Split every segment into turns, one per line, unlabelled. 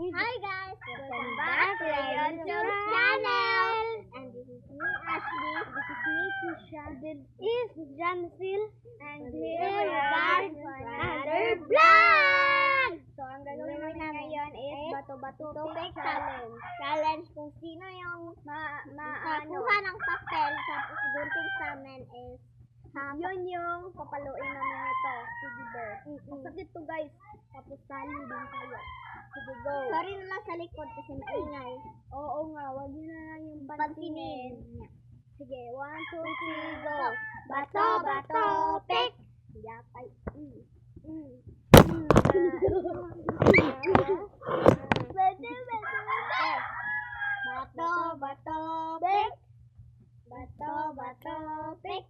Hi guys! Welcome back to our YouTube channel! And this is me, Ashley. This is me, Tisha. This is Jansil. And here we are for another vlog! So, ang gagawin namin ngayon is bato-bato pick challenge. Challenge kung sino yung ma makakuha ng papel tapos gunting sa amin is um, yun yung papaluin namin ito. Sige, bear. Masakit to guys. Tapos sali din tayo. Sige, go. Sorry na lang sa likod kasi maingay. Oo nga, wag yun na lang yung pansinin. Sige, one, two, three, go. Bato, bato, pick. Yapay. Mm. Mm. Pwede. Bato, bato, pick. Bato, bato, pick.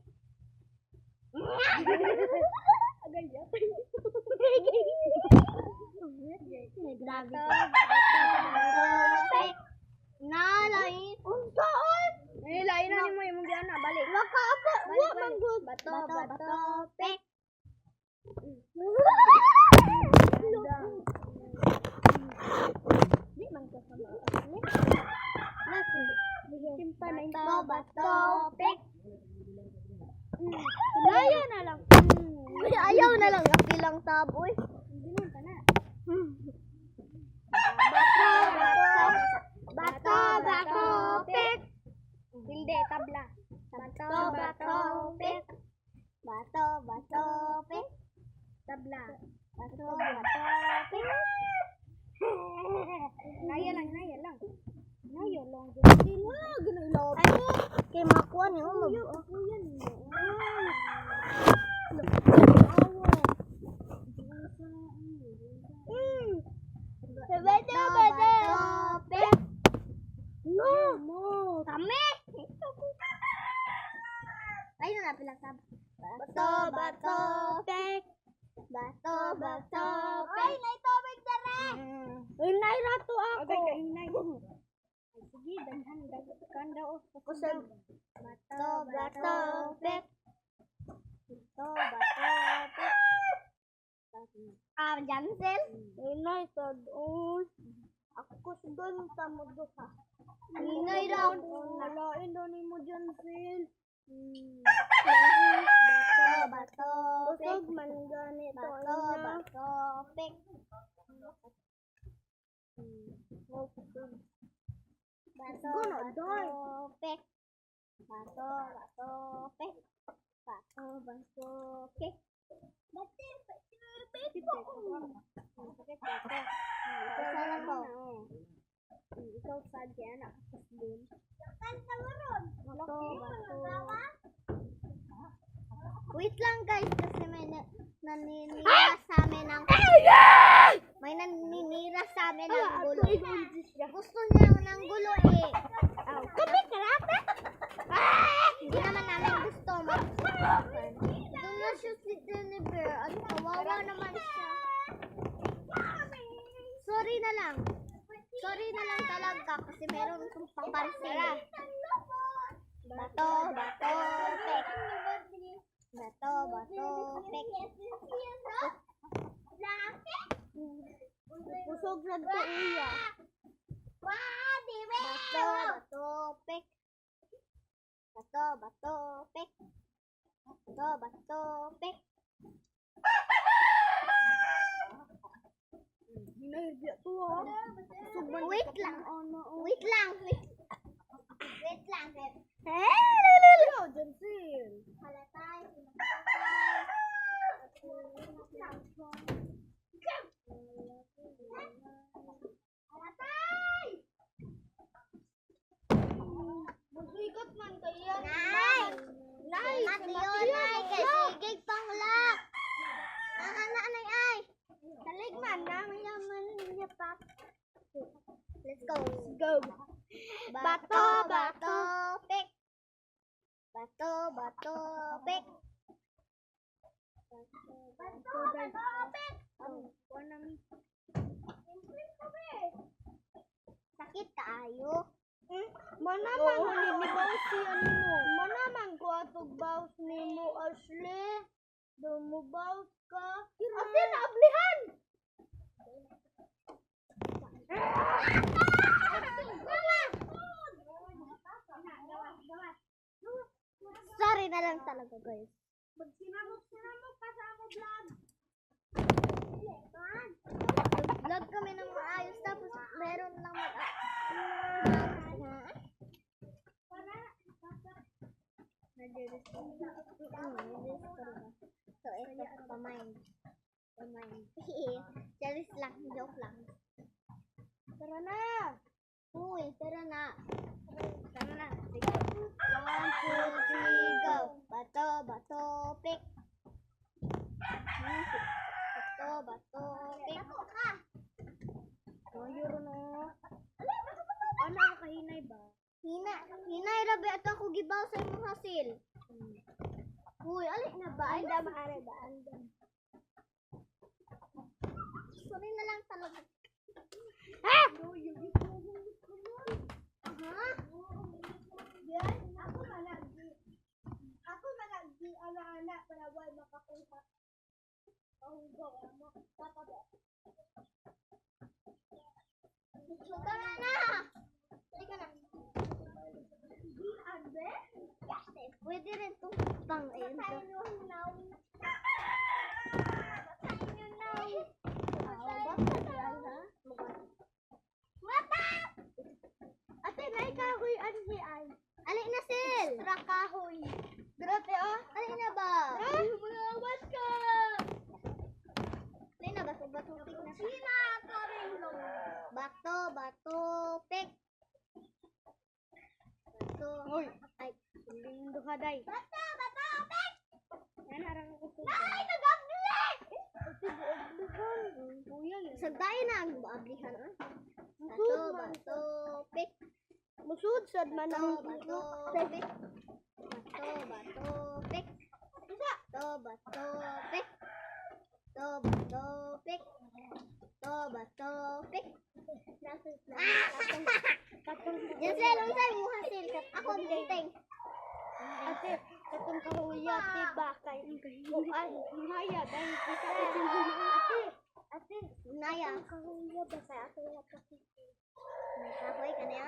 Agad yapay. Grabe ka. Nalay. Unsaan? Eh, lain na ni mo yung mga na. Balik. Waka apa? Wa man. Bato, bato, pek. Di man ka sama. Simpa na Bato, bato, pek. Ayaw na lang. Ayaw na lang. Kapilang taboy. Hindi ka na. Bato, bato, bato, bato, pek. Hindi, tabla. Bato, bato, pek. Bato, bato, pek. Tabla. Bato, bato, pek. Naya lang, naya lang. Naya lang. Sila, ganun loob. Kay makuha niyo. Kuya, kuya niyo. Mm. Bato, bato, pek. No. Mo. Kami. Ay, na napila ka. Bato, bato, pek. Bato, bato, pek. Ay, nay tubig na rin. Ay, nay rato ako. Okay, kainay. Ay, sige, danhan. Dagan daw. Kusag. Bato, bato, pek. Bato, bato, pek. Ah, Jansel? Inay, tadon. Ako sudan sa mo duha. Inay lang. Walain daw ni mo, Jansel. Bato, bato, pek. man ganito. Bato, bato, pek. Bato, bato, pek. Bato, bato, pek. Bato, bato, pek. Bato, ikaw sa dyan, nakakas din. Kanta mo ron. Bato, bato. Wait lang guys, kasi may na naninira sa amin ng... May naninira sa amin ng gulo. Gusto niya ng gulo eh. Oh, kami karate? Ah! Hindi naman namin gusto. Doon na siya si Jennifer. Ano, kawawa naman siya. Sorry na lang. Sorry na lang talaga kasi meron itong paparsela. Bato, bato, pek. Bato, bato, pek. Pusog na to iya. Bato, bato, pek. Bato, bato, pek. Bato, bato, pek. Wait lang. Wait lang. Wait, lang. Hello. Halatay. Halatay! Mag-ikot man kaya. Nay! Nay! Mati yun, Nay. Kasi gig panglak. Aha na, Nay, ay. Talig man, namin naman niya pa. Let's go. Let's go. Bato, bato, pick. Bato, bato, pick. Bato, bato, pick. Oh. Sakit kaayo. Hmm? Manaman oh, ni bawas siya nimo. Manaman ko atog bawas nimo Ashley. Dumubaw ka. Ate na ablihan. Sorry na lang talaga, guys.
Magsinamok-sinamok ka sa ako vlog.
Vlog kami ng maayos tapos meron lang mag So, ito pa-mind. Pa-mind. Charis lang, joke lang. Tara na! Uy, tara na. Tara na. Sige. One, two, three, go. Bato, bato, pick. Bato, bato, pick. Bato ka! Yuro na.
Ano ang kahinay ba?
Hina, hinay rabi at ako gibaw sa imong hasil. Uy, alik na ba? Anda maare ba? Anda. Sorry na lang talaga. Ha? Ha?
Yan, ako malagi. Ako malagi, ana-ana, para wala makakuha. Pahugaw, ano, tataba.
Tara na! Halika na.
Di, ande?
Pwede rin itong pang ayun to.
Patayin yung now.
Patayin nyo na. Ah, bakit yan, ha? Mata! Ate, may kahoy ano si Ay? Alin na, Sil? Extra kahoy. Grabe, oh. Alin na ba?
Ay, mulawas ka!
Alin na ba? So, bato, pick na siya.
Sina ka rin lang.
Bato, bato, pick. Bato.
Hoy.
Ay, Bato, bato, pick!
Yan, harang ko sa
Nay, nag-ablik! Sagdayan na ang ablihan, ah. Bato, bato, pick.
Musud, sad man ang
bato, pick. Bato, bato, pick. Bato, bato, pick. Bato, bato, pick. Bato, bato, pick. Yan sila, lang sa'yo mo hasil. Ako, binteng.
Ate, katong kahuya, ate, bakay. O, ay, haya, dahil kita ate, ate, ate,
Naya.
kahuya, basta ate, wala pa
May kahoy ka na!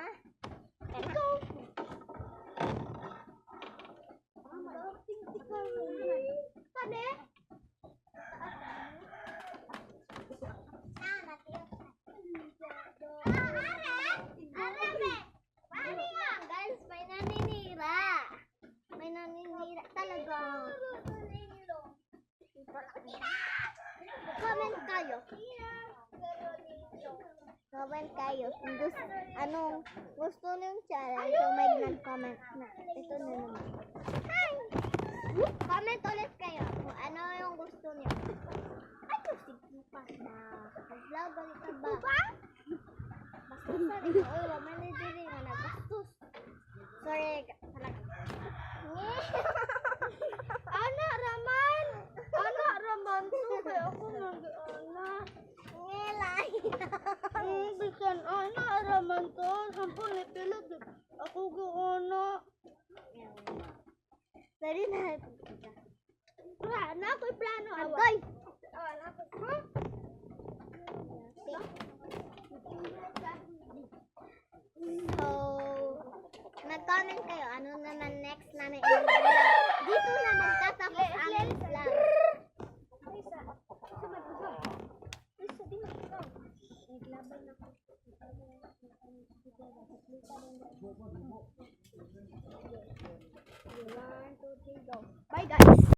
Mama, tingti ka Kane?
Paano yan? Guys, may naninira. May naninira talaga. Comment kayo. Comment kayo kung gusto, anong gusto niyong challenge. So may nag-comment na. Ito na naman. Hi! Comment ulit kayo kung ano yung gusto niyo. Ano sige pa ba? Vlog ulit ka ba? Bastos na rin. Waman na diri Sorry na.
Plano, ako'y plano.
Agoy!
Wala ko. Ha?
So, nag-comment kayo. Ano naman next namin.